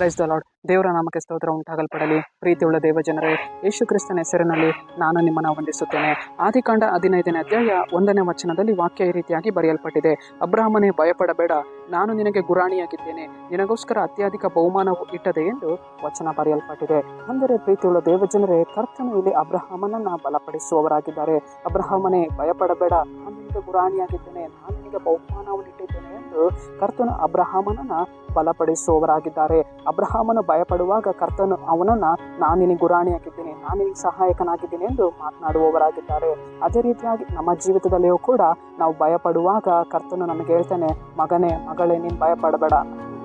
Praise the lord ದೇವರ ನಾಮಕ್ಕೆ ಸ್ತೋತ್ರ ಉಂಟಾಗಲ್ಪಡಲಿ. ಪ್ರೀತಿಯುಳ್ಳ ದೇವಜನರೇ, ಯೇಸು ಕ್ರಿಸ್ತನ ಹೆಸರಿನಲ್ಲಿ ನಾನು ನಿಮ್ಮನ್ನು ವಂದಿಸುತ್ತೇನೆ. ಆದಿಕಾಂಡ ಹದಿನೈದನೇ ಅಧ್ಯಾಯ ಒಂದನೇ ವಚನದಲ್ಲಿ ವಾಕ್ಯ ಈ ರೀತಿಯಾಗಿ ಬರೆಯಲ್ಪಟ್ಟಿದೆ. ಅಬ್ರಾಹ್ಮನೇ, ಭಯಪಡಬೇಡ. ನಾನು ನಿನಗೆ ಗುರಾಣಿಯಾಗಿದ್ದೇನೆ. ನಿನಗೋಸ್ಕರ ಅತ್ಯಧಿಕ ಬಹುಮಾನವು ಇಟ್ಟದೆ ಎಂದು ವಚನ ಬರೆಯಲ್ಪಟ್ಟಿದೆ. ಅಂದರೆ ಪ್ರೀತಿಯುಳ್ಳ ದೇವಜನರೇ, ಕರ್ತನು ಇಲ್ಲಿ ಅಬ್ರಹಾಮನನ್ನ ಬಲಪಡಿಸುವವರಾಗಿದ್ದಾರೆ. ಅಬ್ರಹಾಮನೇ, ಭಯಪಡಬೇಡ. ನಿನಗೆ ಗುರಾಣಿಯಾಗಿದ್ದೇನೆ ನಾನು ನಿನಗೆ ಬಹುಮಾನವನ್ನು ಇಟ್ಟಿದ್ದೇನೆ ಎಂದು ಕರ್ತನು ಅಬ್ರಹಾಮನನ್ನ ಬಲಪಡಿಸುವವರಾಗಿದ್ದಾರೆ. ಅಬ್ರಹಾಮನು ಭಯಪಡುವಾಗ ಕರ್ತನು ಅವನನ್ನ ನಾನು ನಿನಗೆ ಗುರಾಣಿಯಾಗಿದ್ದೀನಿ ನಾನು ನಿನಗೆ ಸಹಾಯಕನಾಗಿದ್ದೀನಿ ಎಂದು ಮಾತನಾಡುವವರಾಗಿದ್ದಾರೆ. ಅದೇ ರೀತಿಯಾಗಿ ನಮ್ಮ ಜೀವಿತದಲ್ಲಿಯೂ ಕೂಡ ನಾವು ಭಯಪಡುವಾಗ ಕರ್ತನು ನಮಗೆ ಹೇಳ್ತಾನೆ, ಮಗನೇ, ಮಗಳೇ, ನೀನು ಭಯಪಡಬೇಡ.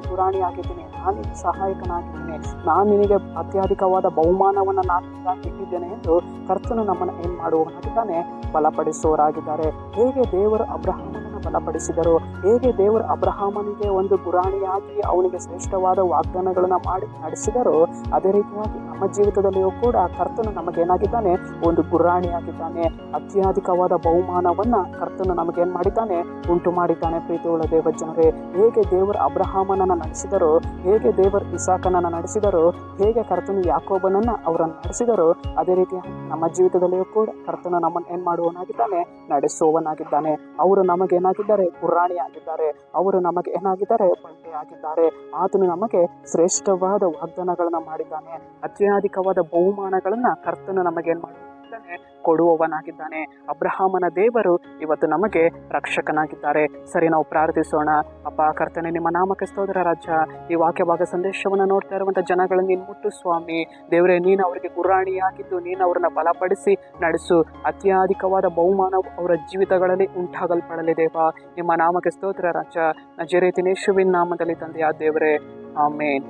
ಗುರಾಣಿ ಆಗಿದ್ದೀನಿ. ನಾನು ಸಹಾಯಕನಾಗಿದ್ದೇನೆ. ನಾನು ನಿನಗೆ ಅತ್ಯಧಿಕವಾದ ಬಹುಮಾನವನ್ನು ನಾನು ಇಟ್ಟಿದ್ದೇನೆ ಎಂದು ಕರ್ತನು ನಮ್ಮನ್ನು ಏನು ಮಾಡುವವನಾಗಿದ್ದಾನೆ? ಬಲಪಡಿಸುವವರಾಗಿದ್ದಾರೆ. ಹೇಗೆ ದೇವರು ಅಬ್ರಹಾಮನನ್ನು ಬಲಪಡಿಸಿದರು ಹೇಗೆ ದೇವರು ಅಬ್ರಹಾಮನಿಗೆ ಒಂದು ಗುರಾಣಿಯಾಗಿ ಅವನಿಗೆ ಶ್ರೇಷ್ಠವಾದ ವಾಗ್ದಾನಗಳನ್ನು ಮಾಡಿ ನಡೆಸಿದರೋ. ಅದೇ ರೀತಿಯಾಗಿ ನಮ್ಮ ಜೀವಿತದಲ್ಲಿಯೂ ಕೂಡ ಕರ್ತನು ನಮಗೇನಾಗಿದ್ದಾನೆ? ಒಂದು ಗುರಾಣಿಯಾಗಿದ್ದಾನೆ. ಅತ್ಯಧಿಕವಾದ ಬಹುಮಾನವನ್ನ ಕರ್ತನು ನಮಗೇನು ಮಾಡಿದ್ದಾನೆ? ಉಂಟು ಮಾಡಿದ್ದಾನೆ ಪ್ರೀತಿಯುಳ್ಳ ದೇವ ಜನರೇ ಹೇಗೆ ದೇವರು ಅಬ್ರಹಾಮನನ್ನು ನಡೆಸಿದರೋ? ಹೇಗೆ ದೇವರು ಇಸಾಕನನ್ನು ನಡೆಸಿದರೋ? ಹೇಗೆ ಕರ್ತನು ಯಾಕೋಬನನ್ನ ಅವರನ್ನು ನಡೆಸಿದರೋ? ಅದೇ ರೀತಿ ನಮ್ಮ ಜೀವಿತದಲ್ಲಿಯೂ ಕೂಡ ಕರ್ತನು ನಮ್ಮನ್ನು ಏನು ಮಾಡುವವನಾಗಿದ್ದಾನೆ? ನಡೆಸುವವನಾಗಿದ್ದಾನೆ. ಅವರು ನಮಗೇನಾಗಿದ್ದಾರೆ ಗುರಾಣಿ ಆಗಿದ್ದಾರೆ, ಅವರು ನಮಗೆ ಏನಾಗಿದ್ದಾರೆ ಬಂಡೆ ಆಗಿದ್ದಾರೆ. ಆತನು ನಮಗೆ ಶ್ರೇಷ್ಠವಾದ ವಾಗ್ದಾನಗಳನ್ನು ಮಾಡಿದ್ದಾನೆ. ಅತ್ಯಧಿಕವಾದ ಬಹುಮಾನಗಳನ್ನ ಕರ್ತನು ನಮಗೇನು ಮಾಡಿದ್ದಾನೆ ಕೊಡುವವನಾಗಿದ್ದಾನೆ. ಅಬ್ರಹಾಮನ ದೇವರು ಇವತ್ತು ನಮಗೆ ರಕ್ಷಕನಾಗಿದ್ದಾರೆ. ಸರಿ, ನಾವು ಪ್ರಾರ್ಥಿಸೋಣ. ಅಪ್ಪ, ಕರ್ತನೆ, ನಿಮ್ಮ ನಾಮಕ್ಕೆ ಸ್ತೋದರ ರಾಜ. ಈ ವಾಕ್ಯ ಭಾಗ ಸಂದೇಶವನ್ನು ನೋಡ್ತಾ ಇರುವಂಥ ಜನಗಳನ್ನು ನೀನು ಮುಟ್ಟು ಸ್ವಾಮಿ. ದೇವರೇ, ನೀನು ಅವರಿಗೆ ಗುರಾಣಿಯಾಗಿದ್ದು, ನೀನು ಅವರನ್ನು ಬಲಪಡಿಸಿ ನಡೆಸು. ಅತ್ಯಧಿಕವಾದ ಬಹುಮಾನವು ಅವರ ಜೀವಿತಗಳಲ್ಲಿ ಉಂಟಾಗಲ್ಪಡಲಿ ದೇವ ನಿಮ್ಮ ನಾಮಕ್ಕೆ ಸ್ತೋತ್ರ ರಾಜ. ನಜರೇತಿನೇಶುವಿನ ನಾಮದಲ್ಲಿ ತಂದೆಯ ದೇವರೇ. ಆಮೇನ್.